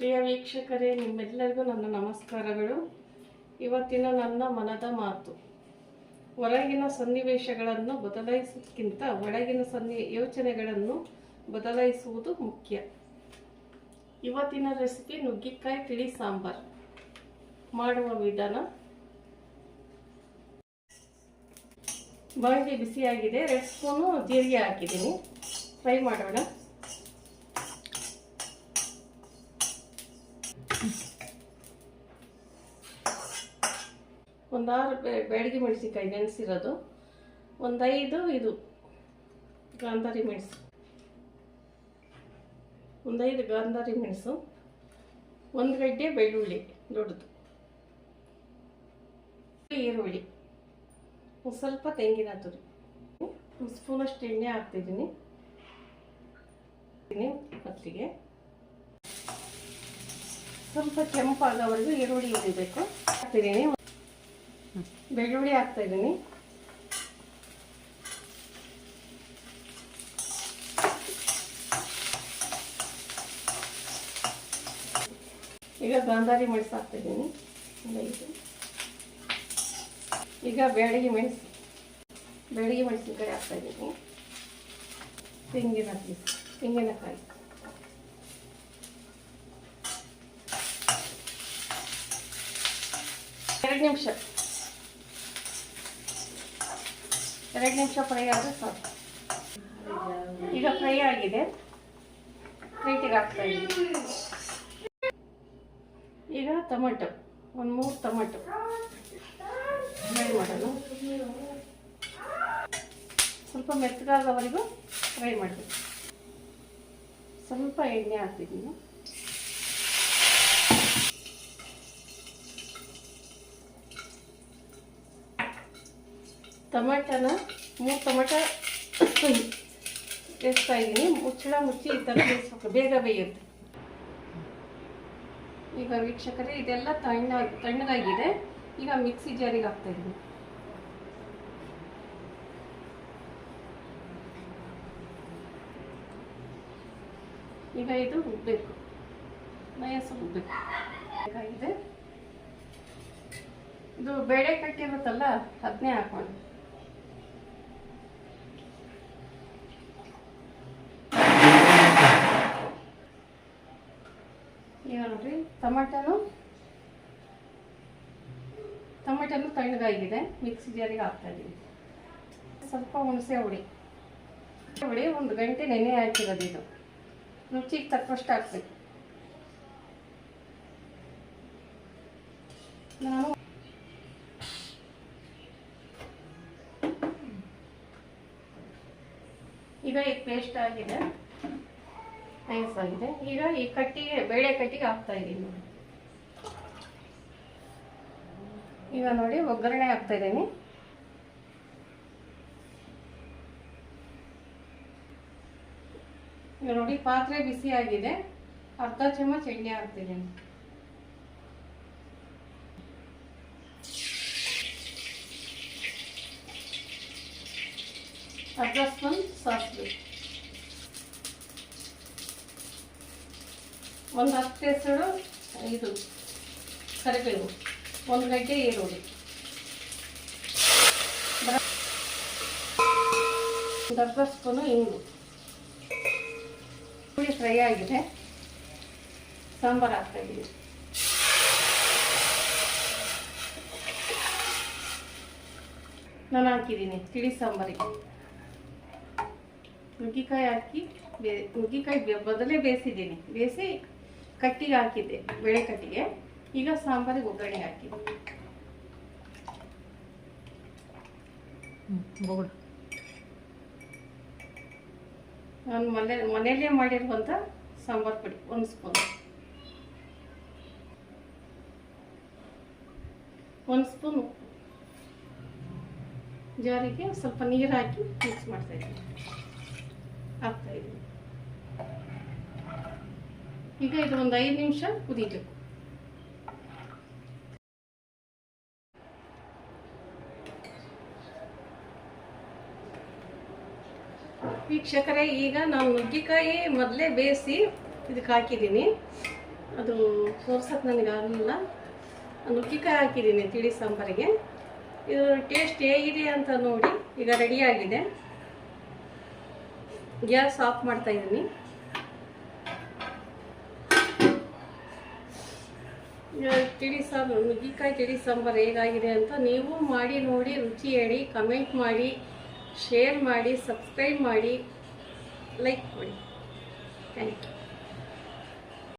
ಪ್ರಿಯ ವೀಕ್ಷಕರೇ, ನಿಮ್ಮೆಲ್ಲರಿಗೂ ನನ್ನ ನಮಸ್ಕಾರಗಳು. ಇವತ್ತಿನ ನನ್ನ ಮನದ ಮಾತು, ಹೊರಗಿನ ಸನ್ನಿವೇಶಗಳನ್ನು ಬದಲಾಯಿಸೋದಕ್ಕಿಂತ ಒಳಗಿನ ಸನ್ನಿ, ಯೋಚನೆಗಳನ್ನು ಬದಲಾಯಿಸುವುದು ಮುಖ್ಯ. ಇವತ್ತಿನ ರೆಸಿಪಿ ನುಗ್ಗಿಕಾಯಿ ತಿಳಿ ಸಾಂಬಾರ್. ಮಾಡುವ ವಿಧಾನ? ಬಾಯಿಗೆ ಬಿಸಿಯಾಗಿದೆ, ರೆಡ್ ಸ್ಪೂನು ಜೀರಿಗೆ ಹಾಕಿದ್ದೀನಿ. ಫ್ರೈ ಮಾಡೋಣ. ಒಂದಾರು ಬೇಡಿಗೆ ಮೆಣಸಿನ್ಕಾಯಿ ನೆನೆಸಿರೋದು. ಒಂದೈದು ಇದು ಗಾಂಧಾರಿ ಮೆಣಸು. ಒಂದೈದು ಗಾಂಧಾರಿ ಮೆಣಸು. ಒಂದು ಗಡ್ಡೆ ಬೆಳ್ಳುಳ್ಳಿ ದೊಡ್ಡದು. ಈರುಳ್ಳಿ. ಒಂದು ಸ್ವಲ್ಪ ತೆಂಗಿನ ತುರಿ. ಒಂದು ಸ್ಪೂನಷ್ಟು ಎಣ್ಣೆ ಹಾಕ್ತಿದ್ದೀನಿ. ಫಸ್ಟಿಗೆ ಸ್ವಲ್ಪ ಕೆಂಪಾಗೋವರೆಗೂ ಈರುಳ್ಳಿ ಹುರಿಬೇಕು ಹಾಕ್ತಿದ್ದೀನಿ. ಬೆಳ್ಳುಳ್ಳಿ ಹಾಕ್ತಾ ಇದ್ದೀನಿ ಈಗ ಗಾಂಧಾರಿ ಮೆಣಸು ಹಾಕ್ತಿದ್ದೀನಿ. ಈಗ ಬೆಳಗ್ಗೆ ಮೆಣಸು ಬೆಳಗ್ಗೆ ಮೆಣಸಿನಕಾಯಿ ಹಾಕ್ತಾ ಇದ್ದೀನಿ ತೆಂಗಿನ ತೆಂಗಿನಕಾಯಿ. ಎರಡು ನಿಮಿಷ. ಎರಡು ನಿಮಿಷ ಫ್ರೈ ಆದರೆ ಸಾಕು. ಈಗ ಫ್ರೈ ಆಗಿದೆ. ಪ್ಲೇಟಿಗೆ ಹಾಕ್ತಾ ಇದ್ದೀನಿ. ಈಗ ಟೊಮೆಟೊ, ಒಂದು ಮೂರು ಟೊಮೆಟೊ. ಫ್ರೈ ಮಾಡೋಣ. ಸ್ವಲ್ಪ ಮೆತ್ತಗಾದವರೆಗೂ ಫ್ರೈ ಮಾಡಬೇಕು ಸ್ವಲ್ಪ ಎಣ್ಣೆ ಹಾಕ್ತಿದ್ದೀನಿ ಟೊಮೆಟೊನ ಮೂರು ಟೊಮೆಟೊ ಬೇಯಿಸ್ತಾ ಇದ್ದೀನಿ ಮುಚ್ಚಳ ಮುಚ್ಚಿ ಈ ಥರ ಬೇಯಿಸ್ಬೇಕು. ಬೇಗ ಬೇಯುತ್ತೆ. ಈಗ ವೀಕ್ಷಕರೇ, ಇದೆಲ್ಲ ತಣ್ಣ, ತಣ್ಣಗಾಗಿದೆ. ಈಗ ಮಿಕ್ಸಿ ಜಾರಿಗೆ ಹಾಕ್ತಾ ಇದ್ದೀನಿ ಈಗ ಇದು ರುಬ್ಬಬೇಕು ನಯಸ ರುಬ್ಬಬೇಕು ಇದು ಬೇಳೆ ಕಟ್ಟಿರುತ್ತಲ್ಲ, ಅದನ್ನೇ ಹಾಕೋಣ. ಈಗ ನೋಡ್ರಿ, ಟೊಮೆಟೊನು ಟೊಮೆಟೊನು ತಣ್ಣಗಾಗಿದೆ ಮಿಕ್ಸಿ ಜಾರಿಗೆ ಹಾಕ್ತಾ ಇದ್ದೀವಿ ಸ್ವಲ್ಪ ಹುಣಸೆ ಹುಳಿ. ಹುಳಿ ಒಂದು ಗಂಟೆ ನೆನೆ ಹಾಕಿರೋದು ಇದು. ರುಚಿಗೆ ತಕ್ಕಷ್ಟು ಹಾಕ್ಬೇಕು. ನಾನು ಈಗ ಈ ಪೇಸ್ಟ್ ಆಗಿದೆ. ನೈಸ್ ಆಗಿದೆ. ಈಗ ಈ ಕಟ್ಟಿಗೆ, ಬೇಳೆ ಕಟ್ಟಿಗೆ ಹಾಕ್ತಾ ಇದ್ದೀನಿ. ಈಗ ನೋಡಿ, ಒಗ್ಗರಣೆ ಹಾಕ್ತಾ ಇದ್ದೀನಿ. ನೋಡಿ, ಪಾತ್ರೆ ಬಿಸಿ ಆಗಿದೆ. ಅರ್ಧ ಚಮಚ ಎಣ್ಣೆ ಹಾಕ್ತಿದ್ದೀನಿ ಅರ್ಧ ಸ್ಪೂನ್ ಸಾಸಿವೆ. ಒಂದು ಹತ್ತು ಹೆಸರು, ಇದು ಕರಿಬೇವು. ಒಂದು ಗಡ್ಡೆ ಈರುಳ್ಳಿ. ಒಂದು ಅರ್ಧ ಸ್ಪೂನು ಇಂಗು. ಈರುಳ್ಳಿ ಫ್ರೈ ಆಗಿದೆ. ಸಾಂಬಾರು ಹಾಕ್ತಾ ಇದ್ದೀನಿ ನಾನು ಹಾಕಿದ್ದೀನಿ ತಿಳಿ ಸಾಂಬಾರಿಗೆ. ನುಗ್ಗಿಕಾಯಿ ಹಾಕಿ ಬೇ ನುಗ್ಗಿಕಾಯಿ ಬೆ- ಮೊದಲೇ ಬೇಯಿಸಿದ್ದೀನಿ. ಬೇಯಿಸಿ ಕಟ್ಟಿಗೆ ಹಾಕಿದ್ದೆ ಬೆಳೆ ಕಟ್ಟಿಗೆ. ಈಗ ಸಾಂಬಾರಿಗೆ ಒಗ್ಗರಣೆ ಹಾಕಿದ್ದೆ. ನಾನು ಮನೆ ಮನೆಯಲ್ಲೇ ಮಾಡಿರುವಂಥ ಸಾಂಬಾರು ಪುಡಿ ಒಂದು ಸ್ಪೂನ್. ಒಂದು ಸ್ಪೂನ್ ಉಪ್ಪು. ಜಾರಿಗೆ ಸ್ವಲ್ಪ ನೀರು ಹಾಕಿ ಮಿಕ್ಸ್ ಮಾಡ್ತಾಯಿದ್ದೀನಿ ಹಾಕ್ತಾಯಿದ್ದೀನಿ ಹಾಕ್ತಾ ಇದ್ದೀನಿ ಈಗ ಇದು ಒಂದು ಐದು ನಿಮಿಷ ಕುದೀಬೇಕು ವೀಕ್ಷಕರೇ, ಈಗ ನಾನು ನುಗ್ಗಿಕಾಯಿ ಮೊದಲೇ ಬೇಯಿಸಿ ಇದಕ್ಕೆ ಹಾಕಿದ್ದೀನಿ ಅದು ತೋರ್ಸಕ್ಕೆ ನನಗೆ ಆಗಲಿಲ್ಲ. ನುಗ್ಗಿಕಾಯಿ ಹಾಕಿದ್ದೀನಿ ತಿಳಿ ಸಾಂಬಾರಿಗೆ. ಇದು ಟೇಸ್ಟ್ ಹೇಗಿದೆ ಅಂತ ನೋಡಿ ಈಗ ರೆಡಿಯಾಗಿದೆ ಗ್ಯಾಸ್ ಆಫ್ ಮಾಡ್ತಾ ಇದ್ದೀನಿ ಈಗ ತಿಳಿ ಸಾಂಬಾರು ನುಗ್ಗಿಕಾಯಿ ತಿಳಿ ಸಾಂಬಾರು ಹೇಗಾಗಿದೆ ಅಂತ ನೀವು ಮಾಡಿ ನೋಡಿ, ರುಚಿ ಹೇಳಿ ಕಮೆಂಟ್ ಮಾಡಿ ಶೇರ್ ಮಾಡಿ ಸಬ್ಸ್ಕ್ರೈಬ್ ಮಾಡಿ ಲೈಕ್ ಮಾಡಿ. Thank you